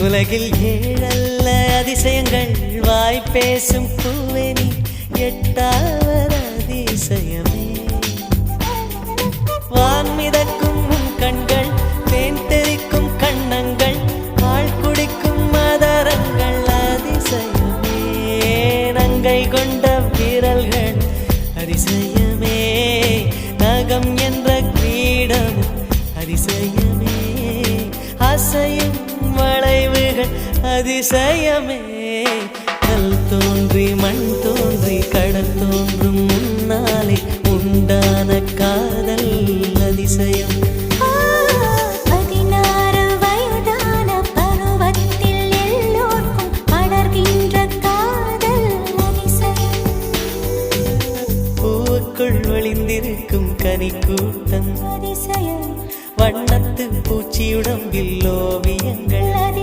உலகில் ஏழல்ல அதிசயங்கள் வாய் பேசும் பூவெனி எட்டாவது அதிசயமே. வான் மிதக்கும் உன் கண்கள் தேன் தெரிக்கும் கண்ணங்கள் பால் குடிக்கும் மதரங்கள் அதிசயமே. நங்கை கொண்ட விரல்கள் அதிசயமே. நகம் என்ற கிரீடம் அதிசயமே. அசையும் வள அதிசயமே. கல் தோன்றி மண் தோன்றி கடல் தோன்றும் முன்னாலே உண்டான காதல் அதிசயம். ஒளிந்திருக்கும் கனி கூட்டம் அதிசயம். வண்ணத்து பூச்சியுடம்பில் ஓவியங்கள்.